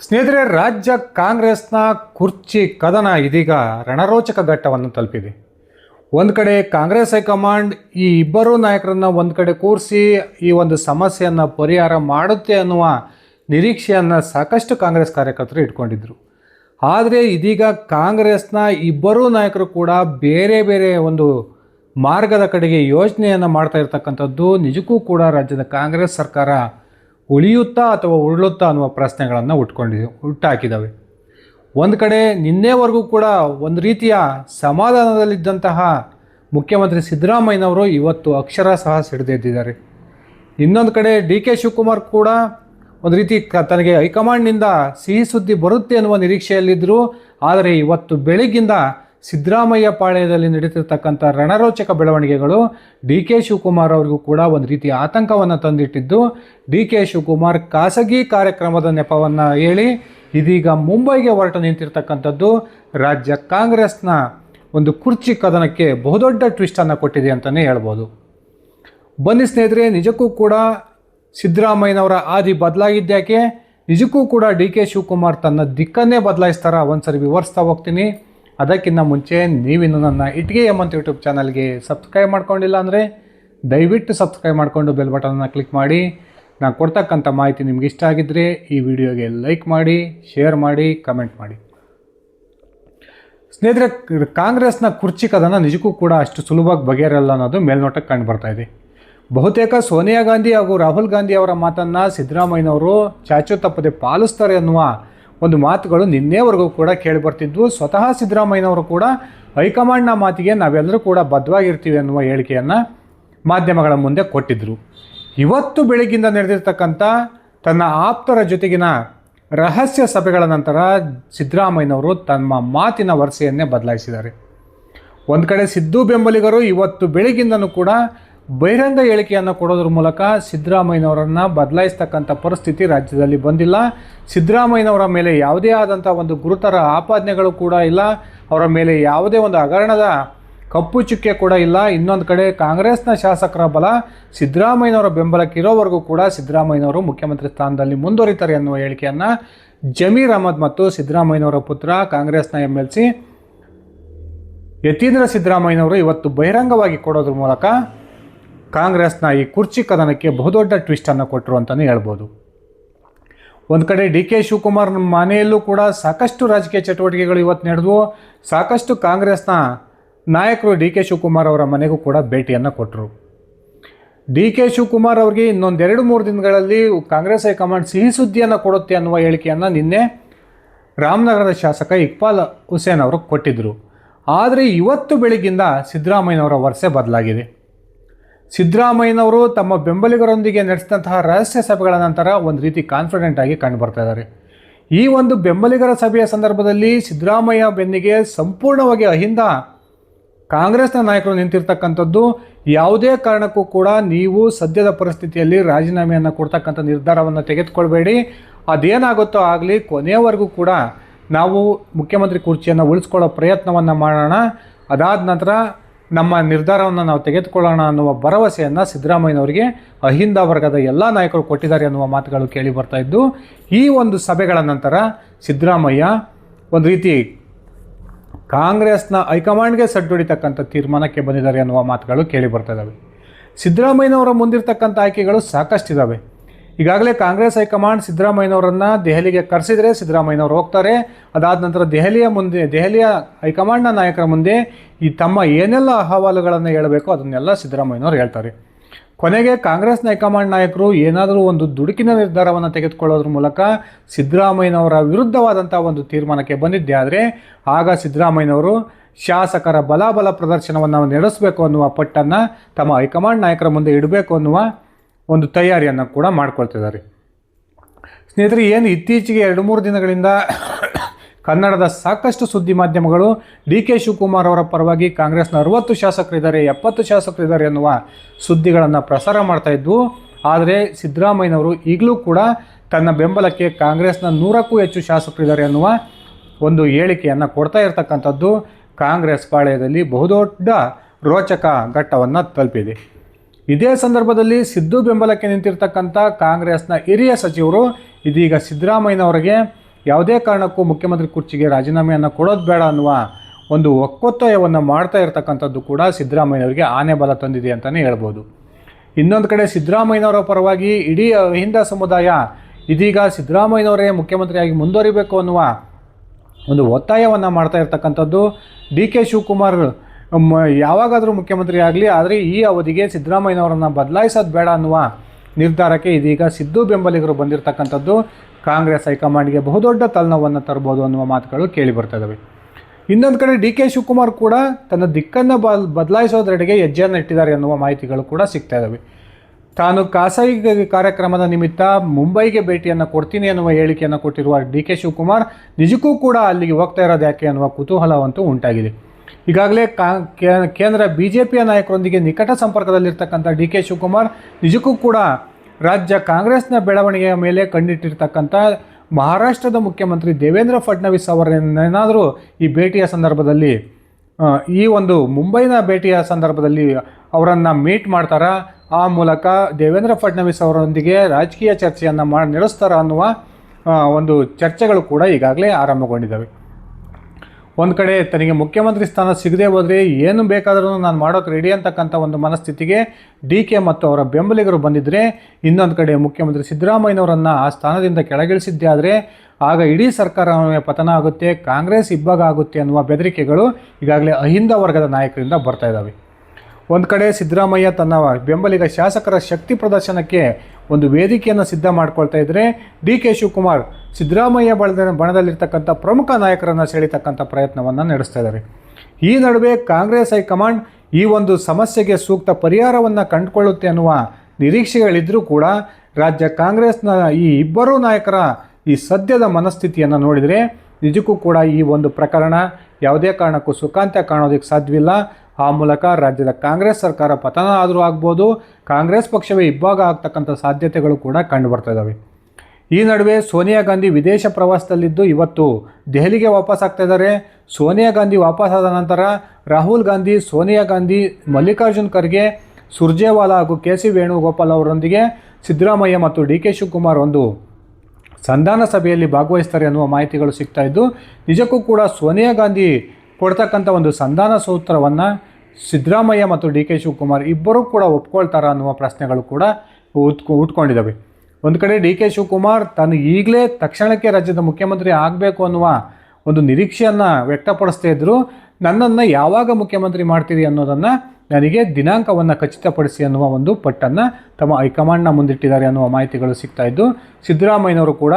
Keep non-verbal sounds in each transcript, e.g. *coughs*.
ಸ್ನೇಹಿತರೆ, ರಾಜ್ಯ ಕಾಂಗ್ರೆಸ್ನ ಕುರ್ಚಿ ಕದನ ಇದೀಗ ರಣರೋಚಕ ಘಟ್ಟವನ್ನು ತಲುಪಿದೆ. ಒಂದು ಕಡೆ ಕಾಂಗ್ರೆಸ್ ಹೈಕಮಾಂಡ್ ಈ ಇಬ್ಬರೂ ನಾಯಕರನ್ನು ಒಂದು ಕಡೆ ಕೂರಿಸಿ ಈ ಒಂದು ಸಮಸ್ಯೆಯನ್ನು ಪರಿಹಾರ ಮಾಡುತ್ತೆ ಅನ್ನುವ ನಿರೀಕ್ಷೆಯನ್ನು ಸಾಕಷ್ಟು ಕಾಂಗ್ರೆಸ್ ಕಾರ್ಯಕರ್ತರು ಇಟ್ಕೊಂಡಿದ್ದರು ಆದರೆ ಇದೀಗ ಕಾಂಗ್ರೆಸ್ನ ಇಬ್ಬರೂ ನಾಯಕರು ಕೂಡ ಬೇರೆ ಬೇರೆ ಒಂದು ಮಾರ್ಗದ ಕಡೆಗೆ ಯೋಜನೆಯನ್ನು ಮಾಡ್ತಾ ಇರ್ತಕ್ಕಂಥದ್ದು ನಿಜಕ್ಕೂ ಕೂಡ ರಾಜ್ಯದ ಕಾಂಗ್ರೆಸ್ ಸರ್ಕಾರ ಉಳಿಯುತ್ತಾ ಅಥವಾ ಉರುಳುತ್ತಾ ಅನ್ನುವ ಪ್ರಶ್ನೆಗಳನ್ನು ಉಟ್ಕೊಂಡಿದೆ ಹುಟ್ಟಾಕಿದ್ದಾವೆ ಒಂದು ಕಡೆ ನಿನ್ನೆವರೆಗೂ ಕೂಡ ಒಂದು ರೀತಿಯ ಸಮಾಧಾನದಲ್ಲಿದ್ದಂತಹ ಮುಖ್ಯಮಂತ್ರಿ ಸಿದ್ದರಾಮಯ್ಯನವರು ಇವತ್ತು ಅಕ್ಷರ ಸಹ ಸಿಡಿದೆದ್ದಿದ್ದಾರೆ. ಇನ್ನೊಂದು ಕಡೆ ಡಿ ಕೆ ಶಿವಕುಮಾರ್ ಕೂಡ ಒಂದು ರೀತಿ ತನಗೆ ಹೈಕಮಾಂಡ್ನಿಂದ ಸಿಹಿ ಸುದ್ದಿ ಬರುತ್ತೆ ಅನ್ನುವ ನಿರೀಕ್ಷೆಯಲ್ಲಿದ್ದರು ಆದರೆ ಇವತ್ತು ಬೆಳಗ್ಗಿಂದ ಸಿದ್ದರಾಮಯ್ಯ ಪಾಳ್ಯದಲ್ಲಿ ನಡೀತಿರ್ತಕ್ಕಂಥ ರಣರೋಚಕ ಬೆಳವಣಿಗೆಗಳು ಡಿ ಕೆ ಶಿವಕುಮಾರ್ ಅವರಿಗೂ ಕೂಡ ಒಂದು ರೀತಿಯ ಆತಂಕವನ್ನು ತಂದಿಟ್ಟಿದ್ದು, ಡಿ ಕೆ ಶಿವಕುಮಾರ್ ಖಾಸಗಿ ಕಾರ್ಯಕ್ರಮದ ನೆಪವನ್ನು ಹೇಳಿ ಇದೀಗ ಮುಂಬೈಗೆ ಹೊರಟು ನಿಂತಿರ್ತಕ್ಕಂಥದ್ದು. ರಾಜ್ಯ ಕಾಂಗ್ರೆಸ್ನ ಒಂದು ಕುರ್ಚಿ ಕದನಕ್ಕೆ ಬಹುದೊಡ್ಡ ಟ್ವಿಸ್ಟನ್ನು ಕೊಟ್ಟಿದೆ ಅಂತಲೇ ಹೇಳ್ಬೋದು. ಬನ್ನಿ ಸ್ನೇಹಿತರೆ, ನಿಜಕ್ಕೂ ಕೂಡ ಸಿದ್ದರಾಮಯ್ಯನವರ ಆದಿ ಬದಲಾಗಿದ್ದ್ಯಾಕೆ? ನಿಜಕ್ಕೂ ಕೂಡ ಡಿ ಕೆ ಶಿವಕುಮಾರ್ ತನ್ನ ದಿಕ್ಕನ್ನೇ ಬದಲಾಯಿಸ್ತಾರ? ಒಂದ್ಸರಿ ವಿವರಿಸ್ತಾ ಹೋಗ್ತೀನಿ. ಅದಕ್ಕಿಂತ ಮುಂಚೆ ನೀವಿನ್ನು ನನ್ನ ಇಟ್ಗೆ ಎಮ್ಮಂತ ಯೂಟ್ಯೂಬ್ ಚಾನಲ್ಗೆ ಸಬ್ಸ್ಕ್ರೈಬ್ ಮಾಡ್ಕೊಂಡಿಲ್ಲ ಅಂದರೆ ದಯವಿಟ್ಟು ಸಬ್ಸ್ಕ್ರೈಬ್ ಮಾಡಿಕೊಂಡು ಬೆಲ್ ಬಟನನ್ನು ಕ್ಲಿಕ್ ಮಾಡಿ. ನಾನು ಕೊಡ್ತಕ್ಕಂಥ ಮಾಹಿತಿ ನಿಮ್ಗೆ ಇಷ್ಟ ಆಗಿದ್ದರೆ ಈ ವಿಡಿಯೋಗೆ ಲೈಕ್ ಮಾಡಿ ಶೇರ್ ಮಾಡಿ ಕಮೆಂಟ್ ಮಾಡಿ. ಸ್ನೇಹಿತರೆ, ಕಾಂಗ್ರೆಸ್ನ ಕುರ್ಚಿ ಕದನ ನಿಜಕ್ಕೂ ಕೂಡ ಅಷ್ಟು ಸುಲಭವಾಗಿ ಬಗೆಹರಲ್ಲ ಅನ್ನೋದು ಮೇಲ್ನೋಟಕ್ಕೆ ಕಂಡು ಬರ್ತಾ ಇದೆ. ಬಹುತೇಕ ಸೋನಿಯಾ ಗಾಂಧಿ ಹಾಗೂ ರಾಹುಲ್ ಗಾಂಧಿ ಅವರ ಮಾತನ್ನು ಸಿದ್ದರಾಮಯ್ಯನವರು ಚಾಚು ತಪ್ಪದೆ ಪಾಲಿಸ್ತಾರೆ ಅನ್ನುವ ಒಂದು ಮಾತುಗಳು ನಿನ್ನೆವರೆಗೂ ಕೂಡ ಕೇಳಿ ಬರ್ತಿದ್ವು ಸ್ವತಃ ಸಿದ್ದರಾಮಯ್ಯನವರು ಕೂಡ ಹೈಕಮಾಂಡ್ನ ಮಾತಿಗೆ ನಾವೆಲ್ಲರೂ ಕೂಡ ಬದ್ಧವಾಗಿರ್ತೀವಿ ಅನ್ನುವ ಹೇಳಿಕೆಯನ್ನು ಮಾಧ್ಯಮಗಳ ಮುಂದೆ ಕೊಟ್ಟಿದ್ದರು ಇವತ್ತು ಬೆಳಗ್ಗಿಂದ ನಡೆದಿರ್ತಕ್ಕಂಥ ತನ್ನ ಆಪ್ತರ ಜೊತೆಗಿನ ರಹಸ್ಯ ಸಭೆಗಳ ನಂತರ ಸಿದ್ದರಾಮಯ್ಯನವರು ತಮ್ಮ ಮಾತಿನ ವರಸೆಯನ್ನೇ ಬದಲಾಯಿಸಿದ್ದಾರೆ. ಒಂದು ಕಡೆ ಸಿದ್ದು ಬೆಂಬಲಿಗರು, ಇವತ್ತು ಬೆಳಗಿಂದನೂ ಕೂಡ ಬಹಿರಂಗ ಹೇಳಿಕೆಯನ್ನು ಕೊಡೋದ್ರ ಮೂಲಕ ಸಿದ್ದರಾಮಯ್ಯನವರನ್ನು ಬದಲಾಯಿಸ್ತಕ್ಕಂಥ ಪರಿಸ್ಥಿತಿ ರಾಜ್ಯದಲ್ಲಿ ಬಂದಿಲ್ಲ. ಸಿದ್ದರಾಮಯ್ಯನವರ ಮೇಲೆ ಯಾವುದೇ ಆದಂಥ ಒಂದು ಗುರುತರ ಆಪಾದನೆಗಳು ಕೂಡ ಇಲ್ಲ. ಅವರ ಮೇಲೆ ಯಾವುದೇ ಒಂದು ಹಗರಣದ ಕಪ್ಪು ಚುಕ್ಕೆ ಕೂಡ ಇಲ್ಲ. ಇನ್ನೊಂದು ಕಡೆ ಕಾಂಗ್ರೆಸ್ನ ಶಾಸಕರ ಬಲ ಸಿದ್ದರಾಮಯ್ಯನವರ ಬೆಂಬಲಕ್ಕೆ ಇರೋವರೆಗೂ ಕೂಡ ಸಿದ್ದರಾಮಯ್ಯನವರು ಮುಖ್ಯಮಂತ್ರಿ ಸ್ಥಾನದಲ್ಲಿ ಮುಂದುವರಿತಾರೆ ಅನ್ನುವ ಹೇಳಿಕೆಯನ್ನು ಜಮೀರ್ ಅಹಮದ್ ಮತ್ತು ಸಿದ್ದರಾಮಯ್ಯನವರ ಪುತ್ರ, ಕಾಂಗ್ರೆಸ್ನ ಎಂ ಎಲ್ ಸಿ ಯತೀಂದ್ರ ಸಿದ್ದರಾಮಯ್ಯನವರು ಇವತ್ತು ಬಹಿರಂಗವಾಗಿ ಕೊಡೋದ್ರ ಮೂಲಕ ಕಾಂಗ್ರೆಸ್ನ ಈ ಕುರ್ಚಿ ಕದನಕ್ಕೆ ಬಹುದೊಡ್ಡ ಟ್ವಿಸ್ಟನ್ನು ಕೊಟ್ಟರು ಅಂತಲೇ ಹೇಳ್ಬೋದು. ಒಂದು ಕಡೆ ಡಿ ಕೆ ಶಿವಕುಮಾರ್ ಮನೆಯಲ್ಲೂ ಕೂಡ ಸಾಕಷ್ಟು ರಾಜಕೀಯ ಚಟುವಟಿಕೆಗಳು ಇವತ್ತು ನಡೆದವು. ಸಾಕಷ್ಟು ಕಾಂಗ್ರೆಸ್ನ ನಾಯಕರು ಡಿ ಕೆ ಶಿವಕುಮಾರ್ ಅವರ ಮನೆಗೂ ಕೂಡ ಭೇಟಿಯನ್ನು ಕೊಟ್ಟರು ಡಿ ಕೆ ಶಿವಕುಮಾರ್ ಅವರಿಗೆ ಇನ್ನೊಂದೆರಡು ಮೂರು ದಿನಗಳಲ್ಲಿ ಕಾಂಗ್ರೆಸ್ ಹೈಕಮಾಂಡ್ ಸಿಹಿ ಸುದ್ದಿಯನ್ನು ಕೊಡುತ್ತೆ ಅನ್ನುವ ಹೇಳಿಕೆಯನ್ನು ನಿನ್ನೆ ರಾಮನಗರದ ಶಾಸಕ ಇಕ್ಬಾಲ್ ಹುಸೇನ್ ಅವರು ಕೊಟ್ಟಿದ್ದರು ಆದರೆ ಇವತ್ತು ಬೆಳಗ್ಗಿಂದ ಸಿದ್ದರಾಮಯ್ಯನವರ ವರ್ಷೆ ಬದಲಾಗಿದೆ. ಸಿದ್ದರಾಮಯ್ಯನವರು ತಮ್ಮ ಬೆಂಬಲಿಗರೊಂದಿಗೆ ನಡೆಸಿದಂತಹ ರಹಸ್ಯ ಸಭೆಗಳ ನಂತರ ಒಂದು ರೀತಿ ಕಾನ್ಫಿಡೆಂಟ್ ಆಗಿ ಕಂಡು ಬರ್ತಾ ಇದ್ದಾರೆ. ಈ ಒಂದು ಬೆಂಬಲಿಗರ ಸಭೆಯ ಸಂದರ್ಭದಲ್ಲಿ ಸಿದ್ದರಾಮಯ್ಯ ಬೆನ್ನಿಗೆ ಸಂಪೂರ್ಣವಾಗಿ ಅಹಿಂದ ಕಾಂಗ್ರೆಸ್ನ ನಾಯಕರು ನಿಂತಿರ್ತಕ್ಕಂಥದ್ದು. ಯಾವುದೇ ಕಾರಣಕ್ಕೂ ಕೂಡ ನೀವು ಸದ್ಯದ ಪರಿಸ್ಥಿತಿಯಲ್ಲಿ ರಾಜೀನಾಮೆಯನ್ನು ಕೊಡ್ತಕ್ಕಂಥ ನಿರ್ಧಾರವನ್ನು ತೆಗೆದುಕೊಳ್ಬೇಡಿ. ಅದೇನಾಗುತ್ತೋ ಆಗಲಿ ಕೊನೆಯವರೆಗೂ ಕೂಡ ನಾವು ಮುಖ್ಯಮಂತ್ರಿ ಕುರ್ಚಿಯನ್ನು ಉಳಿಸ್ಕೊಳ್ಳೋ ಪ್ರಯತ್ನವನ್ನು ಮಾಡೋಣ. ಅದಾದ ನಂತರ ನಮ್ಮ ನಿರ್ಧಾರವನ್ನು ನಾವು ತೆಗೆದುಕೊಳ್ಳೋಣ ಅನ್ನುವ ಭರವಸೆಯನ್ನು ಸಿದ್ದರಾಮಯ್ಯನವರಿಗೆ ಅಹಿಂದ ವರ್ಗದ ಎಲ್ಲ ನಾಯಕರು ಕೊಟ್ಟಿದ್ದಾರೆ ಅನ್ನುವ ಮಾತುಗಳು ಕೇಳಿ ಬರ್ತಾ ಇದ್ದು, ಈ ಒಂದು ಸಭೆಗಳ ನಂತರ ಸಿದ್ದರಾಮಯ್ಯ ಒಂದು ರೀತಿ ಕಾಂಗ್ರೆಸ್ನ ಹೈಕಮಾಂಡ್ಗೆ ಸಡ್ಡೊಡಿತಕ್ಕಂಥ ತೀರ್ಮಾನಕ್ಕೆ ಬಂದಿದ್ದಾರೆ ಅನ್ನುವ ಮಾತುಗಳು ಕೇಳಿ ಬರ್ತಾ ಇದ್ದಾವೆ ಸಿದ್ದರಾಮಯ್ಯನವರ ಮುಂದಿರ್ತಕ್ಕಂಥ ಆಯ್ಕೆಗಳು ಸಾಕಷ್ಟಿದ್ದಾವೆ ಈಗಾಗಲೇ ಕಾಂಗ್ರೆಸ್ ಹೈಕಮಾಂಡ್ ಸಿದ್ದರಾಮಯ್ಯನವರನ್ನು ದೆಹಲಿಗೆ ಕರೆಸಿದರೆ ಸಿದ್ದರಾಮಯ್ಯನವರು ಹೋಗ್ತಾರೆ. ಅದಾದ ನಂತರ ದೆಹಲಿಯ ಮುಂದೆ, ದೆಹಲಿಯ ಹೈಕಮಾಂಡ್ನ ನಾಯಕರ ಮುಂದೆ ಈ ತಮ್ಮ ಏನೆಲ್ಲ ಅಹವಾಲುಗಳನ್ನು ಹೇಳಬೇಕೋ ಅದನ್ನೆಲ್ಲ ಸಿದ್ದರಾಮಯ್ಯನವರು ಹೇಳ್ತಾರೆ. ಕೊನೆಗೆ ಕಾಂಗ್ರೆಸ್ನ ಹೈಕಮಾಂಡ್ ನಾಯಕರು ಏನಾದರೂ ಒಂದು ದುಡುಕಿನ ನಿರ್ಧಾರವನ್ನು ತೆಗೆದುಕೊಳ್ಳೋದ್ರ ಮೂಲಕ ಸಿದ್ದರಾಮಯ್ಯನವರ ವಿರುದ್ಧವಾದಂಥ ಒಂದು ತೀರ್ಮಾನಕ್ಕೆ ಬಂದಿದ್ದೆ ಆದರೆ ಆಗ ಸಿದ್ದರಾಮಯ್ಯನವರು ಶಾಸಕರ ಬಲಾಬಲ ಪ್ರದರ್ಶನವನ್ನು ನಡೆಸಬೇಕು ಅನ್ನುವ ಪಟ್ಟನ್ನು ತಮ್ಮ ಹೈಕಮಾಂಡ್ ನಾಯಕರ ಮುಂದೆ ಇಡಬೇಕು ಅನ್ನುವ ಒಂದು ತಯಾರಿಯನ್ನು ಕೂಡ ಮಾಡ್ಕೊಳ್ತಿದ್ದಾರೆ. ಸ್ನೇಹಿತರೆ, ಏನು ಇತ್ತೀಚೆಗೆ ಎರಡು ಮೂರು ದಿನಗಳಿಂದ *coughs* ಕನ್ನಡದ ಸಾಕಷ್ಟು ಸುದ್ದಿ ಮಾಧ್ಯಮಗಳು ಡಿ ಕೆ ಶಿವಕುಮಾರ್ ಅವರ ಪರವಾಗಿ ಕಾಂಗ್ರೆಸ್ನ ಅರವತ್ತು ಶಾಸಕರಿದ್ದಾರೆ, ಎಪ್ಪತ್ತು ಶಾಸಕರಿದ್ದಾರೆ ಎನ್ನುವ ಸುದ್ದಿಗಳನ್ನು ಪ್ರಸಾರ ಮಾಡ್ತಾ ಇದ್ವು. ಆದರೆ ಸಿದ್ದರಾಮಯ್ಯನವರು ಈಗಲೂ ಕೂಡ ತನ್ನ ಬೆಂಬಲಕ್ಕೆ ಕಾಂಗ್ರೆಸ್ನ ನೂರಕ್ಕೂ ಹೆಚ್ಚು ಶಾಸಕರಿದ್ದಾರೆ ಎನ್ನುವ ಒಂದು ಹೇಳಿಕೆಯನ್ನು ಕೊಡ್ತಾ ಇರತಕ್ಕಂಥದ್ದು ಕಾಂಗ್ರೆಸ್ ಪಾಳ್ಯದಲ್ಲಿ ಬಹುದೊಡ್ಡ ರೋಚಕ ಘಟ್ಟವನ್ನು ತಲುಪಿದೆ. ಇದೇ ಸಂದರ್ಭದಲ್ಲಿ ಸಿದ್ದು ಬೆಂಬಲಕ್ಕೆ ನಿಂತಿರ್ತಕ್ಕಂಥ ಕಾಂಗ್ರೆಸ್ನ ಹಿರಿಯ ಸಚಿವರು ಇದೀಗ ಸಿದ್ದರಾಮಯ್ಯನವರಿಗೆ ಯಾವುದೇ ಕಾರಣಕ್ಕೂ ಮುಖ್ಯಮಂತ್ರಿ ಕುರ್ಚಿಗೆ ರಾಜೀನಾಮೆಯನ್ನು ಕೊಡೋದು ಬೇಡ ಅನ್ನುವ ಒಂದು ಒಕ್ಕೊತ್ತಾಯವನ್ನು ಮಾಡ್ತಾ ಇರತಕ್ಕಂಥದ್ದು ಕೂಡ ಸಿದ್ದರಾಮಯ್ಯನವರಿಗೆ ಆನೆ ಬಲ ತಂದಿದೆ ಅಂತಲೇ ಹೇಳ್ಬೋದು. ಇನ್ನೊಂದು ಕಡೆ ಸಿದ್ದರಾಮಯ್ಯನವರ ಪರವಾಗಿ ಇಡೀ ಹಿಂದ ಸಮುದಾಯ ಇದೀಗ ಸಿದ್ದರಾಮಯ್ಯನವರೇ ಮುಖ್ಯಮಂತ್ರಿಯಾಗಿ ಮುಂದುವರಿಬೇಕು ಅನ್ನುವ ಒಂದು ಒತ್ತಾಯವನ್ನು ಮಾಡ್ತಾ ಇರ್ತಕ್ಕಂಥದ್ದು. ಡಿ ಕೆ ಶಿವಕುಮಾರ್ ಯಾವಾಗಾದರೂ ಮುಖ್ಯಮಂತ್ರಿ ಆಗಲಿ, ಆದರೆ ಈ ಅವಧಿಗೆ ಸಿದ್ದರಾಮಯ್ಯನವರನ್ನು ಬದಲಾಯಿಸೋದು ಬೇಡ ಅನ್ನುವ ನಿರ್ಧಾರಕ್ಕೆ ಇದೀಗ ಸಿದ್ದು ಬೆಂಬಲಿಗರು ಬಂದಿರತಕ್ಕಂಥದ್ದು ಕಾಂಗ್ರೆಸ್ ಹೈಕಮಾಂಡ್ಗೆ ಬಹುದೊಡ್ಡ ತಲೆನೋವನ್ನು ತರ್ಬೋದು ಅನ್ನುವ ಮಾತುಗಳು ಕೇಳಿ ಬರ್ತಾ ಇದ್ದಾವೆ ಇನ್ನೊಂದು ಕಡೆ ಡಿ ಕೆ ಶಿವಕುಮಾರ್ ಕೂಡ ತನ್ನ ದಿಕ್ಕನ್ನು ಬಲ್, ಬದಲಾಯಿಸೋದ್ರೆಡೆಗೆ ಹೆಜ್ಜೆಯನ್ನು ಇಟ್ಟಿದ್ದಾರೆ ಅನ್ನುವ ಮಾಹಿತಿಗಳು ಕೂಡ ಸಿಗ್ತಾ ಇದ್ದಾವೆ ತಾನು ಖಾಸಗಿ ಕಾರ್ಯಕ್ರಮದ ನಿಮಿತ್ತ ಮುಂಬೈಗೆ ಭೇಟಿಯನ್ನು ಕೊಡ್ತೀನಿ ಅನ್ನುವ ಹೇಳಿಕೆಯನ್ನು ಕೊಟ್ಟಿರುವ ಡಿ ಕೆ ಶಿವಕುಮಾರ್ ನಿಜಕ್ಕೂ ಕೂಡ ಅಲ್ಲಿಗೆ ಹೋಗ್ತಾ ಇರೋದು ಯಾಕೆ ಅನ್ನುವ ಕುತೂಹಲವಂತೂ ಉಂಟಾಗಿದೆ. ಈಗಾಗಲೇ ಕೇಂದ್ರ ಬಿ ಜೆ ಪಿಯ ನಾಯಕರೊಂದಿಗೆ ನಿಕಟ ಸಂಪರ್ಕದಲ್ಲಿರ್ತಕ್ಕಂಥ ಡಿ ಕೆ ಶಿವಕುಮಾರ್ ನಿಜಕ್ಕೂ ಕೂಡ ರಾಜ್ಯ ಕಾಂಗ್ರೆಸ್ನ ಬೆಳವಣಿಗೆಯ ಮೇಲೆ ಕಣ್ಣಿಟ್ಟಿರ್ತಕ್ಕಂಥ ಮಹಾರಾಷ್ಟ್ರದ ಮುಖ್ಯಮಂತ್ರಿ ದೇವೇಂದ್ರ ಫಡ್ನವೀಸ್ ಅವರನ್ನೇನಾದರೂ ಈ ಭೇಟಿಯ ಸಂದರ್ಭದಲ್ಲಿ ಈ ಒಂದು ಮುಂಬೈನ ಭೇಟಿಯ ಸಂದರ್ಭದಲ್ಲಿ ಅವರನ್ನು ಮೀಟ್ ಮಾಡ್ತಾರಾ? ಆ ಮೂಲಕ ದೇವೇಂದ್ರ ಫಡ್ನವೀಸ್ ಅವರೊಂದಿಗೆ ರಾಜಕೀಯ ಚರ್ಚೆಯನ್ನು ಮಾಡಿ ನಡೆಸ್ತಾರ ಅನ್ನುವ ಒಂದು ಚರ್ಚೆಗಳು ಕೂಡ ಈಗಾಗಲೇ ಆರಂಭಗೊಂಡಿದ್ದಾವೆ. ಒಂದು ಕಡೆ ತನಗೆ ಮುಖ್ಯಮಂತ್ರಿ ಸ್ಥಾನ ಸಿಗದೆ ಹೋದರೆ ಏನು ಬೇಕಾದರೂ ನಾನು ಮಾಡೋಕ್ಕೆ ರೆಡಿ ಅಂತಕ್ಕಂಥ ಒಂದು ಮನಸ್ಥಿತಿಗೆ ಡಿ ಕೆ ಮತ್ತು ಅವರ ಬೆಂಬಲಿಗರು ಬಂದಿದ್ದರೆ ಇನ್ನೊಂದು ಕಡೆ ಮುಖ್ಯಮಂತ್ರಿ ಸಿದ್ದರಾಮಯ್ಯನವರನ್ನು ಆ ಸ್ಥಾನದಿಂದ ಕೆಳಗಿಳಿಸಿದ್ದೆ ಆದರೆ ಆಗ ಇಡೀ ಸರ್ಕಾರವೇ ಪತನ ಆಗುತ್ತೆ, ಕಾಂಗ್ರೆಸ್ ಇಬ್ಬಾಗ ಆಗುತ್ತೆ ಅನ್ನುವ ಬೆದರಿಕೆಗಳು ಈಗಾಗಲೇ ಅಹಿಂದ ವರ್ಗದ ನಾಯಕರಿಂದ ಬರ್ತಾ ಇದ್ದಾವೆ ಒಂದು ಕಡೆ ಸಿದ್ದರಾಮಯ್ಯ ತನ್ನ ಬೆಂಬಲಿಗ ಶಾಸಕರ ಶಕ್ತಿ ಪ್ರದರ್ಶನಕ್ಕೆ ಒಂದು ವೇದಿಕೆಯನ್ನು ಸಿದ್ಧ ಮಾಡ್ಕೊಳ್ತಾ ಇದ್ದರೆ ಡಿ ಕೆ ಶಿವಕುಮಾರ್ ಸಿದ್ದರಾಮಯ್ಯ ಬಳದ ಬಣದಲ್ಲಿರ್ತಕ್ಕಂಥ ಪ್ರಮುಖ ನಾಯಕರನ್ನು ಸೆಳೀತಕ್ಕಂಥ ಪ್ರಯತ್ನವನ್ನು ನಡೆಸ್ತಾ ಇದ್ದಾರೆ ಈ ನಡುವೆ ಕಾಂಗ್ರೆಸ್ ಹೈಕಮಾಂಡ್ ಈ ಒಂದು ಸಮಸ್ಯೆಗೆ ಸೂಕ್ತ ಪರಿಹಾರವನ್ನು ಕಂಡುಕೊಳ್ಳುತ್ತೆ ಅನ್ನುವ ನಿರೀಕ್ಷೆಗಳಿದ್ದರೂ ಕೂಡ ರಾಜ್ಯ ಕಾಂಗ್ರೆಸ್ನ ಈ ಇಬ್ಬರೂ ನಾಯಕರ ಈ ಸದ್ಯದ ಮನಸ್ಥಿತಿಯನ್ನು ನೋಡಿದರೆ ನಿಜಕ್ಕೂ ಕೂಡ ಈ ಒಂದು ಪ್ರಕರಣ ಯಾವುದೇ ಕಾರಣಕ್ಕೂ ಸುಖಾಂತ್ಯ ಕಾಣೋದಕ್ಕೆ ಸಾಧ್ಯವಿಲ್ಲ. ಆ ಮೂಲಕ ರಾಜ್ಯದ ಕಾಂಗ್ರೆಸ್ ಸರ್ಕಾರ ಪತನ ಆದರೂ ಆಗ್ಬೋದು, ಕಾಂಗ್ರೆಸ್ ಪಕ್ಷವೇ ಇಬ್ಬಾಗ ಆಗ್ತಕ್ಕಂಥ ಸಾಧ್ಯತೆಗಳು ಕೂಡ ಕಂಡುಬರ್ತಾ ಇದ್ದಾವೆ ಈ ನಡುವೆ ಸೋನಿಯಾ ಗಾಂಧಿ ವಿದೇಶ ಪ್ರವಾಸದಲ್ಲಿದ್ದು ಇವತ್ತು ದೆಹಲಿಗೆ ವಾಪಸ್ ಆಗ್ತಾ ಇದ್ದಾರೆ ಸೋನಿಯಾ ಗಾಂಧಿ ವಾಪಸ್ಸಾದ ನಂತರ ರಾಹುಲ್ ಗಾಂಧಿ, ಸೋನಿಯಾ ಗಾಂಧಿ, ಮಲ್ಲಿಕಾರ್ಜುನ್ ಖರ್ಗೆ, ಸುರ್ಜೇವಾಲಾ ಹಾಗೂ ಕೆ ಸಿ ವೇಣುಗೋಪಾಲ್ ಅವರೊಂದಿಗೆ ಸಿದ್ದರಾಮಯ್ಯ ಮತ್ತು ಡಿ ಕೆ ಶಿವಕುಮಾರ್ ಒಂದು ಸಂಧಾನ ಸಭೆಯಲ್ಲಿ ಭಾಗವಹಿಸ್ತಾರೆ ಅನ್ನುವ ಮಾಹಿತಿಗಳು ಸಿಗ್ತಾ ಇದ್ದು, ನಿಜಕ್ಕೂ ಕೂಡ ಸೋನಿಯಾ ಗಾಂಧಿ ಕೊಡ್ತಕ್ಕಂಥ ಒಂದು ಸಂಧಾನ ಸೂತ್ರವನ್ನು ಸಿದ್ದರಾಮಯ್ಯ ಮತ್ತು ಡಿ ಕೆ ಶಿವಕುಮಾರ್ ಇಬ್ಬರೂ ಕೂಡ ಒಪ್ಕೊಳ್ತಾರ ಅನ್ನುವ ಪ್ರಶ್ನೆಗಳು ಕೂಡ ಉತ್ಕೊ ಉಟ್ಕೊಂಡಿದ್ದಾವೆ ಒಂದು ಕಡೆ ಡಿ ಕೆ ಶಿವಕುಮಾರ್ ತಾನು ಈಗಲೇ ತಕ್ಷಣಕ್ಕೆ ರಾಜ್ಯದ ಮುಖ್ಯಮಂತ್ರಿ ಆಗಬೇಕು ಅನ್ನುವ ಒಂದು ನಿರೀಕ್ಷೆಯನ್ನು ವ್ಯಕ್ತಪಡಿಸ್ತಾ ಇದ್ದರು ನನ್ನನ್ನು ಯಾವಾಗ ಮುಖ್ಯಮಂತ್ರಿ ಮಾಡ್ತೀರಿ ಅನ್ನೋದನ್ನು ನನಗೆ ದಿನಾಂಕವನ್ನು ಖಚಿತಪಡಿಸಿ ಅನ್ನುವ ಒಂದು ಪಟ್ಟನ್ನು ತಮ್ಮ ಹೈಕಮಾಂಡ್ನ ಮುಂದಿಟ್ಟಿದ್ದಾರೆ ಅನ್ನುವ ಮಾಹಿತಿಗಳು ಸಿಗ್ತಾ ಇದ್ದು, ಸಿದ್ದರಾಮಯ್ಯನವರು ಕೂಡ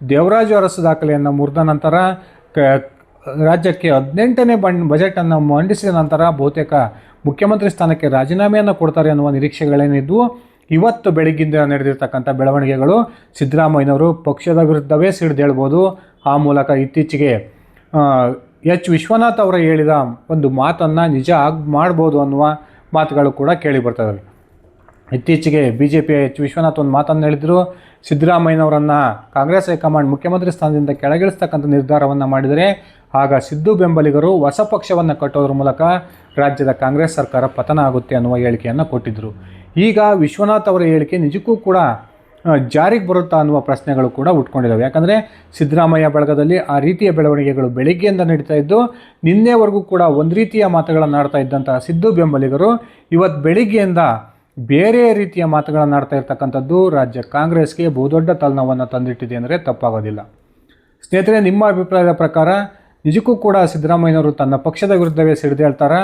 ದೇವರಾಜು ಅರಸು ದಾಖಲೆಯನ್ನು ಮುರಿದ ನಂತರ ರಾಜ್ಯಕ್ಕೆ ಹದಿನೆಂಟನೇ ಬಣ್ ಬಜೆಟನ್ನು ಮಂಡಿಸಿದ ನಂತರ ಬಹುತೇಕ ಮುಖ್ಯಮಂತ್ರಿ ಸ್ಥಾನಕ್ಕೆ ರಾಜೀನಾಮೆಯನ್ನು ಕೊಡ್ತಾರೆ ಅನ್ನುವ ನಿರೀಕ್ಷೆಗಳೇನಿದ್ವು. ಇವತ್ತು ಬೆಳಗ್ಗಿಂದ ನಡೆದಿರ್ತಕ್ಕಂಥ ಬೆಳವಣಿಗೆಗಳು ಸಿದ್ದರಾಮಯ್ಯನವರು ಪಕ್ಷದ ವಿರುದ್ಧವೇ ಸಿಡಿದೇಳ್ಬೋದು. ಆ ಮೂಲಕ ಇತ್ತೀಚೆಗೆ ಎಚ್ ವಿಶ್ವನಾಥ್ ಅವರ ಹೇಳಿದ ಒಂದು ಮಾತನ್ನು ನಿಜ ಆಗಿ ಮಾಡ್ಬೋದು ಅನ್ನುವ ಮಾತುಗಳು ಕೂಡ ಕೇಳಿ ಬರ್ತವೆ. ಇತ್ತೀಚೆಗೆ ಬಿ ಜೆ ಪಿಯ ಎಚ್ ವಿಶ್ವನಾಥ್ ಒಂದು ಮಾತನ್ನು ಹೇಳಿದರು. ಸಿದ್ದರಾಮಯ್ಯನವರನ್ನು ಕಾಂಗ್ರೆಸ್ ಹೈಕಮಾಂಡ್ ಮುಖ್ಯಮಂತ್ರಿ ಸ್ಥಾನದಿಂದ ಕೆಳಗಿಳಿಸ್ತಕ್ಕಂಥ ನಿರ್ಧಾರವನ್ನು ಮಾಡಿದರೆ ಆಗ ಸಿದ್ದು ಬೆಂಬಲಿಗರು ಹೊಸ ಪಕ್ಷವನ್ನು ಕಟ್ಟೋದ್ರ ಮೂಲಕ ರಾಜ್ಯದ ಕಾಂಗ್ರೆಸ್ ಸರ್ಕಾರ ಪತನ ಆಗುತ್ತೆ ಅನ್ನುವ ಹೇಳಿಕೆಯನ್ನು ಕೊಟ್ಟಿದ್ದರು ಈಗ ವಿಶ್ವನಾಥ್ ಅವರ ಹೇಳಿಕೆ ನಿಜಕ್ಕೂ ಕೂಡ ಜಾರಿಗೆ ಬರುತ್ತಾ ಅನ್ನುವ ಪ್ರಶ್ನೆಗಳು ಕೂಡ ಉಟ್ಕೊಂಡಿದ್ದಾವೆ ಯಾಕಂದರೆ ಸಿದ್ದರಾಮಯ್ಯ ಬಳಗದಲ್ಲಿ ಆ ರೀತಿಯ ಬೆಳವಣಿಗೆಗಳು ಬೆಳಿಗ್ಗೆಯಿಂದ ನಡೀತಾ ಇದ್ದು, ನಿನ್ನೆವರೆಗೂ ಕೂಡ ಒಂದು ರೀತಿಯ ಮಾತುಗಳನ್ನು ಆಡ್ತಾ ಇದ್ದಂತಹ ಸಿದ್ದು ಬೆಂಬಲಿಗರು ಇವತ್ತು ಬೆಳಿಗ್ಗೆಯಿಂದ ಬೇರೆ ರೀತಿಯ ಮಾತುಗಳನ್ನು ಆಡ್ತಾ ಇರ್ತಕ್ಕಂಥದ್ದು ರಾಜ್ಯ ಕಾಂಗ್ರೆಸ್ಗೆ ಬಹುದೊಡ್ಡ ತಲೆನೋವನ್ನು ತಂದಿಟ್ಟಿದೆ ಅಂದರೆ ತಪ್ಪಾಗೋದಿಲ್ಲ. ಸ್ನೇಹಿತರೆ, ನಿಮ್ಮ ಅಭಿಪ್ರಾಯದ ಪ್ರಕಾರ ನಿಜಕ್ಕೂ ಕೂಡ ಸಿದ್ದರಾಮಯ್ಯನವರು ತನ್ನ ಪಕ್ಷದ ವಿರುದ್ಧವೇ ಸಿಡಿದೇಳ್ತಾರಾ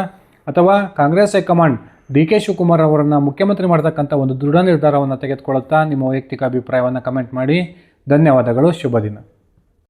ಅಥವಾ Congress high command D K Shivakumar ಅವರನ್ನು ಮುಖ್ಯಮಂತ್ರಿ ಮಾಡತಕ್ಕಂಥ ಒಂದು ದೃಢ ನಿರ್ಧಾರವನ್ನು ತೆಗೆದುಕೊಳ್ಳುತ್ತಾ ನಿಮ್ಮ ವೈಯಕ್ತಿಕ ಅಭಿಪ್ರಾಯವನ್ನು ಕಮೆಂಟ್ ಮಾಡಿ. ಧನ್ಯವಾದಗಳು, ಶುಭ ದಿನ.